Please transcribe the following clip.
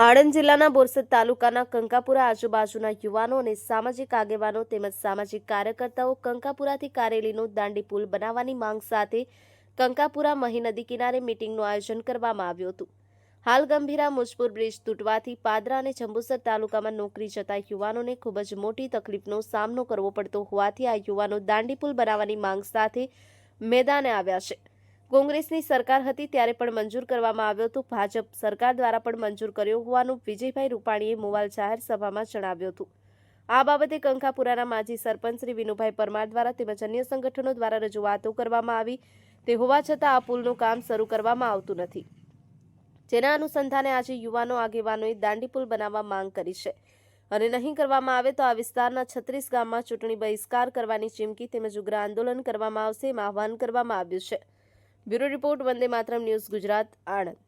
આણંદ જિલ્લાના બોરસદ તાલુકાના કંકાપુરા આજુબાજુના યુવાનો અને સામાજિક આગેવાનો તેમજ સામાજિક કાર્યકર્તાઓ કંકાપુરાથી કારેલીનો દાંડી પુલ બનાવવાની માંગ સાથે કંકાપુરા મહી નદી કિનારે મિટિંગનું આયોજન કરવામાં આવ્યું હતું. હાલ ગંભીરા મુજપુર બ્રિજ તૂટવાથી પાદરા અને જંબુસર તાલુકામાં નોકરી જતા યુવાનોને ખૂબ જ મોટી તકલીફનો સામનો કરવો પડતો હોવાથી આ યુવાનો દાંડી પુલ બનાવવાની માંગ સાથે મેદાને આવ્યા છે. કોંગ્રેસની સરકાર હતી ત્યારે પણ મંજૂર કરવામાં આવ્યો હતો. ભાજપ સરકાર દ્વારા પણ મંજૂર કર્યો હોવાનું વિજયભાઈ રૂપાણીએ મોવાલ જાહેર સભામાં જણાવ્યું હતું. આ બાબતે કંખાપુરાના માજી સરપંચ શ્રી વિનુભાઈ પરમાર દ્વારા તેમજ અન્ય સંગઠનો દ્વારા રજૂઆતો કરવામાં આવી. તે હોવા છતાં આ પુલનું કામ શરૂ કરવામાં આવતું નથી. જેના અનુસંધાને આજે યુવાનો આગેવાનોએ દાંડી પુલ બનાવવા માંગ કરી છે. અને નહીં કરવામાં આવે તો આ વિસ્તારના છત્રીસ ગામમાં ચૂંટણી બહિષ્કાર કરવાની ચીમકી તેમજ ઉગ્ર આંદોલન કરવામાં આવશે એમ આહવાન કરવામાં આવ્યું છે. Bureau report Vande Mataram news Gujarat Anand.